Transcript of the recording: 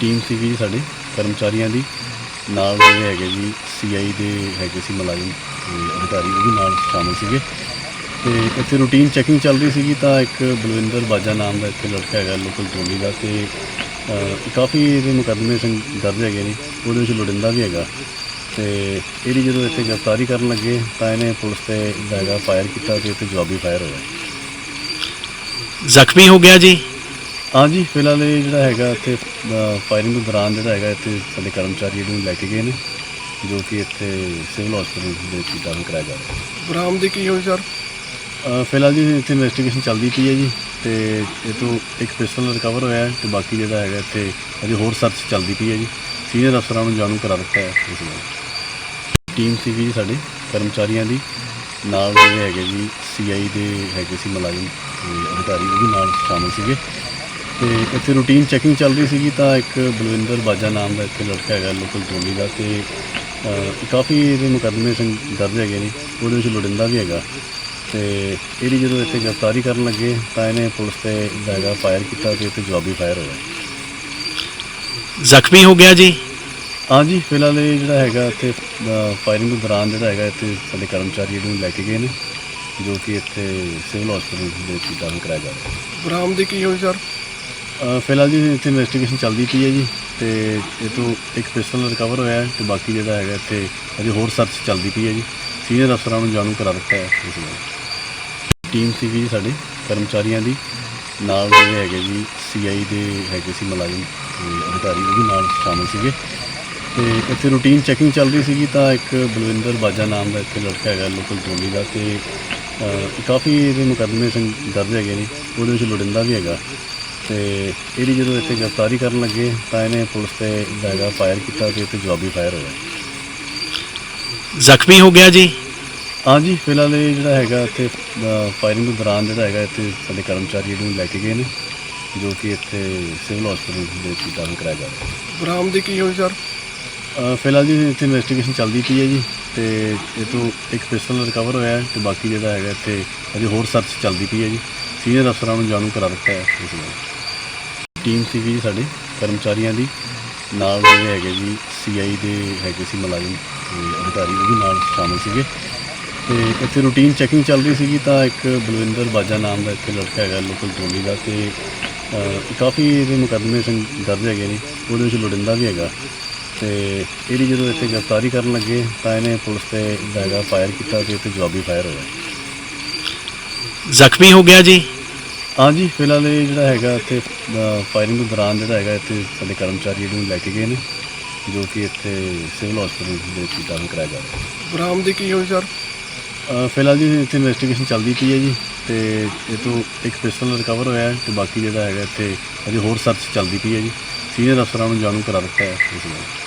Team ਸੀਗੀ ਜੀ ਸਾਡੇ ਕਰਮਚਾਰੀਆਂ ਦੀ। ਨਾਲ ਜਿਹੜੇ ਹੈਗੇ ਜੀ ਸੀਆਈ ਦੇ ਹੈਗੇ ਸੀ ਮੁਲਾਜ਼ਮ ਤੇ ਅਧਿਕਾਰੀ ਉਹ ਵੀ ਨਾਲ ਸ਼ਾਮਲ ਸੀਗੇ। ਤੇ ਇੱਥੇ ਰੂਟੀਨ ਚੈਕਿੰਗ ਚੱਲ ਰਹੀ ਸੀਗੀ ਤਾਂ ਇੱਕ ਬਲਵਿੰਦਰ ਬਾਜਾ ਨਾਮ ਦਾ ਇੱਥੇ ਲੜਕਾ ਹੈਗਾ ਲੋਕਲ ਟੋਲੀ ਦਾ ਤੇ ਅਹ, ਕਾਫੀ ਇਹਦੇ ਮੁਕੱਦਮੇ ਸੰ ਦਰਜ ਹੈਗੇ ਨੇ ਉਹਦੇ ਵਿੱਚ ਲੋੜਿੰਦਾ ਵੀ ਹੈਗਾ। ਤੇ ਇਹਦੀ ਜਦੋਂ ਇੱਥੇ ਗ੍ਰਿਫਤਾਰੀ ਕਰਨ ਲੱਗੇ ਤਾਂ ਇਹਨੇ ਪੁਲਿਸ ਤੇ ਜਿਹੜਾ ਹੈਗਾ ਫਾਇਰ ਕੀਤਾ ਤੇ ਇੱਥੇ ਜਵਾਬੀ ਫਾਇਰ ਹੋਇਆ। ਜ਼ਖਮੀ ਹੋ ਗਿਆ ਜੀ। ਹਾਂਜੀ ਫਿਲਹਾਲ ਇਹ ਜਿਹੜਾ ਹੈਗਾ ਇੱਥੇ ਫਾਇਰਿੰਗ ਦੇ ਦੌਰਾਨ ਜਿਹੜਾ ਹੈਗਾ ਇੱਥੇ ਸਾਡੇ ਕਰਮਚਾਰੀ ਇਹਨੂੰ ਲੈ ਕੇ ਗਏ ਨੇ ਜੋ ਕਿ ਇੱਥੇ ਸਿਵਲ ਹਸਪੀਟਲ ਦੇ ਵਿੱਚ ਦਾਖਲ ਕਰਾਇਆ ਜਾ ਰਿਹਾ ਬਰਾਮਦੀ ਕੀ ਹੋਈ ਸਰ? ਅ, ਫਿਲਹਾਲ ਜੀ ਇੱਥੇ ਇਨਵੈਸਟੀਗੇਸ਼ਨ ਚੱਲਦੀ ਪਈ ਹੈ ਜੀ ਤੇ ਇਹ ਤੋਂ ਇੱਕ ਪਿਸਟਲ ਰਿਕਵਰ ਹੋਇਆ ਹੈ ਤੇ ਬਾਕੀ ਜਿਹੜਾ ਹੈਗਾ ਇੱਥੇ ਅਜੇ ਹੋਰ ਸਰਚ ਚੱਲਦੀ ਪਈ ਹੈ ਜੀ। ਸੀਨੀਅਰ ਅਫਸਰਾਂ ਨੂੰ ਜਾਣੂ ਕਰਾ ਦਿੱਤਾ ਹੈ ਇਸ ਬਾਰੇ। ਟੀਮ ਸੀਗੀ ਜੀ ਸਾਡੇ ਕਰਮਚਾਰੀਆਂ ਦੀ। ਨਾਲ ਜਿਹੜੇ ਹੈਗੇ ਜੀ ਸੀਆਈ ਦੇ ਹੈਗੇ ਸੀ ਮੁਲਾਜ਼ਮ ਤੇ ਅਧਿਕਾਰੀ ਉਹ ਵੀ ਨਾਲ ਸ਼ਾਮਲ ਸੀਗੇ। ਤੇ ਇੱਥੇ ਰੂਟੀਨ ਚੈਕਿੰਗ ਚੱਲ ਰਹੀ ਸੀਗੀ ਤਾਂ ਇੱਕ ਬਲਵਿੰਦਰ ਬਾਜਾ ਨਾਮ ਦਾ ਇੱਥੇ ਲੜਕਾ ਹੈਗਾ ਲੋਕਲ ਟੋਲੀ ਦਾ ਤੇ ਅਹ, ਕਾਫੀ ਇਹਦੇ ਮੁਕੱਦਮੇ ਸੰ ਦਰਜ ਹੈਗੇ ਨੇ ਉਹਦੇ ਵਿੱਚ ਲੋੜਿੰਦਾ ਵੀ ਹੈਗਾ ਤੇ ਇਹਦੀ ਜਦੋਂ ਇੱਥੇ ਗ੍ਰਿਫਤਾਰੀ ਕਰਨ ਲੱਗੇ ਤਾਂ ਇਹਨੇ ਪੁਲਿਸ ਤੇ ਜਿਹੜਾ ਹੈਗਾ ਫਾਇਰ ਕੀਤਾ ਤੇ ਇੱਥੇ ਜਵਾਬੀ ਫਾਇਰ ਹੋਇਆ। ਜ਼ਖਮੀ ਹੋ ਗਿਆ ਜੀ? ਹਾਂਜੀ ਫਿਲਹਾਲ ਇਹ ਜਿਹੜਾ ਹੈਗਾ ਇੱਥੇ ਫਾਇਰਿੰਗ ਦੇ ਦੌਰਾਨ ਜਿਹੜਾ ਹੈਗਾ ਇੱਥੇ ਸਾਡੇ ਕਰਮਚਾਰੀ ਇਹਨੂੰ ਲੈ ਕੇ ਗਏ ਨੇ ਜੋ ਕਿ ਇੱਥੇ ਸਿਵਲ ਹਸਪੀਟਲ ਦੇ ਵਿੱਚ ਦਾਖਲ ਕਰਾਇਆ ਜਾ ਰਿਹਾ ਬਰਾਮਦੀ ਕੀ ਹੋਈ ਸਰ ਫਿਲਹਾਲ ਜੀ ਇੱਥੇ ਇਨਵੈਸਟੀਗੇਸ਼ਨ ਚੱਲਦੀ ਪਈ ਹੈ ਜੀ ਤੇ ਇਹ ਤੋਂ ਇੱਕ ਪਿਸਟਲ ਰਿਕਵਰ ਹੋਇਆ ਹੈ ਤੇ ਬਾਕੀ ਜਿਹੜਾ ਹੈਗਾ ਇੱਥੇ ਅਜੇ ਹੋਰ ਸਰਚ ਚੱਲਦੀ ਪਈ ਹੈ ਜੀ। ਸੀਨੀਅਰ ਅਫਸਰਾਂ ਨੂੰ ਜਾਣੂ ਕਰਾ ਦਿੱਤਾ ਹੈ ਇਸ ਬਾਰੇ ਟੀਮ ਸੀਗੀ ਜੀ ਸਾਡੇ, ਕਰਮਚਾਰੀਆਂ ਦੀ। ਨਾਲ ਜਿਹੜੇ ਹੈਗੇ ਜੀ ਸੀਆਈ ਦੇ ਹੈਗੇ ਸੀ ਮੁਲਾਜ਼ਮ ਤੇ ਅਧਿਕਾਰੀ, ਉਹ ਵੀ ਨਾਲ ਸ਼ਾਮਲ ਸੀਗੇ। ਤੇ ਇੱਥੇ ਰੂਟੀਨ ਚੈਕਿੰਗ ਚੱਲ ਰਹੀ ਸੀਗੀ ਤਾਂ ਇੱਕ ਬਲਵਿੰਦਰ ਬਾਜਾ ਨਾਮ ਦਾ ਇੱਥੇ ਲੜਕਾ ਹੈਗਾ ਲੋਕਲ ਟੋਲੀ ਦਾ ਤੇ ਕਾਫੀ ਇਹਦੇ ਮੁਕੱਦਮੇ ਸੰ ਦਰਜ ਹੈਗੇ ਨੇ। ਉਹਦੇ ਵਿੱਚ ਲੋੜਿੰਦਾ ਵੀ ਹੈਗਾ। ਤੇ ਇਹਦੀ ਜਦੋਂ ਇੱਥੇ ਗ੍ਰਿਫਤਾਰੀ ਕਰਨ ਲੱਗੇ ਤਾਂ ਇਹਨੇ ਪੁਲਿਸ ਤੇ ਜਿਹੜਾ ਹੈਗਾ ਫਾਇਰ ਕੀਤਾ ਤੇ ਇੱਥੇ ਜਵਾਬੀ ਫਾਇਰ ਹੋਇਆ। ਜ਼ਖਮੀ ਹੋ ਗਿਆ ਜੀ? ਹਾਂਜੀ ਫਿਲਹਾਲ ਇਹ ਜਿਹੜਾ ਹੈਗਾ ਇੱਥੇ ਫਾਇਰਿੰਗ ਦੇ ਦੌਰਾਨ ਜਿਹੜਾ ਹੈਗਾ ਇੱਥੇ ਸਾਡੇ ਕਰਮਚਾਰੀ ਇਹਨੂੰ ਲੈ ਕੇ ਗਏ ਨੇ ਜੋ ਕਿ ਇੱਥੇ ਸਿਵਲ ਹਸਪੀਟਲ ਦੇ ਵਿੱਚ ਦਾਖਲ ਕਰਾਇਆ ਜਾ ਰਿਹਾ। ਬਰਾਮਦੀ ਕੀ ਹੋਈ ਸਰ? ਅ, ਫਿਲਹਾਲ ਜੀ ਇੱਥੇ ਇਨਵੈਸਟੀਗੇਸ਼ਨ ਚੱਲਦੀ ਪਈ ਹੈ ਜੀ ਤੇ ਇਹ ਤੋਂ ਇੱਕ ਪਿਸਟਲ ਰਿਕਵਰ ਹੋਇਆ ਹੈ ਤੇ ਬਾਕੀ ਜਿਹੜਾ ਹੈਗਾ ਇੱਥੇ ਅਜੇ ਹੋਰ ਸਰਚ ਚੱਲਦੀ ਪਈ ਹੈ ਜੀ। ਸੀਨੀਅਰ ਅਫਸਰਾਂ ਨੂੰ ਜਾਣੂ ਕਰਾ ਦਿੱਤਾ ਹੈ ਇਸ ਬਾਰੇ। ਟੀਮ ਸੀਗੀ ਜੀ ਸਾਡੇ ਕਰਮਚਾਰੀਆਂ ਦੀ। ਨਾਲ ਜਿਹੜੇ ਹੈਗੇ ਜੀ ਸੀਆਈ ਦੇ ਹੈਗੇ ਸੀ ਮੁਲਾਜ਼ਮ ਤੇ ਅਧਿਕਾਰੀ ਉਹ ਵੀ ਨਾਲ ਸ਼ਾਮਲ ਸੀਗੇ। ਤੇ ਇੱਥੇ ਰੂਟੀਨ ਚੈਕਿੰਗ ਚੱਲ ਰਹੀ ਸੀਗੀ ਤਾਂ ਇੱਕ ਬਲਵਿੰਦਰ ਬਾਜਾ ਨਾਮ ਦਾ ਇੱਥੇ ਲੜਕਾ ਹੈਗਾ ਲੋਕਲ ਟੋਲੀ ਦਾ ਤੇ ਅਹ, ਕਾਫੀ ਇਹਦੇ ਮੁਕੱਦਮੇ ਸੰ ਦਰਜ ਹੈਗੇ ਨੇ ਉਹਦੇ ਵਿੱਚ ਲੋੜਿੰਦਾ ਵੀ ਹੈਗਾ। ਤੇ ਇਹਦੀ ਜਦੋਂ ਇੱਥੇ ਗ੍ਰਿਫਤਾਰੀ ਕਰਨ ਲੱਗੇ ਤਾਂ ਇਹਨੇ ਪੁਲਿਸ ਤੇ ਜਿਹੜਾ ਹੈਗਾ ਫਾਇਰ ਕੀਤਾ ਤੇ ਇੱਥੇ ਜਵਾਬੀ ਫਾਇਰ ਹੋਇਆ। ਜ਼ਖਮੀ ਹੋ ਗਿਆ ਜੀ। ਹਾਂਜੀ ਫਿਲਹਾਲ ਇਹ ਜਿਹੜਾ ਹੈਗਾ ਇੱਥੇ ਫਾਇਰਿੰਗ ਦੇ ਦੌਰਾਨ ਜਿਹੜਾ ਹੈਗਾ ਇੱਥੇ ਸਾਡੇ ਕਰਮਚਾਰੀ ਇਹਨੂੰ ਲੈ ਕੇ ਗਏ ਨੇ ਜੋ ਕਿ ਇੱਥੇ ਸਿਵਲ ਹਸਪੀਟਲ ਦੇ ਵਿੱਚ ਦਾਖਲ ਕਰਾਇਆ ਜਾ ਰਿਹਾ ਬਰਾਮਦੀ ਕੀ ਹੋਈ ਸਰ? ਅ, ਫਿਲਹਾਲ ਜੀ ਇੱਥੇ ਇਨਵੈਸਟੀਗੇਸ਼ਨ ਚੱਲਦੀ ਪਈ ਹੈ ਜੀ ਤੇ ਇਹ ਤੋਂ ਇੱਕ ਪਿਸਟਲ ਰਿਕਵਰ ਹੋਇਆ ਹੈ ਤੇ ਬਾਕੀ ਜਿਹੜਾ ਹੈਗਾ ਇੱਥੇ ਅਜੇ ਹੋਰ ਸਰਚ ਚੱਲਦੀ ਪਈ ਹੈ ਜੀ। ਸੀਨੀਅਰ ਅਫਸਰਾਂ ਨੂੰ ਜਾਣੂ ਕਰਾ ਦਿੱਤਾ ਹੈ ਇਸ ਬਾਰੇ।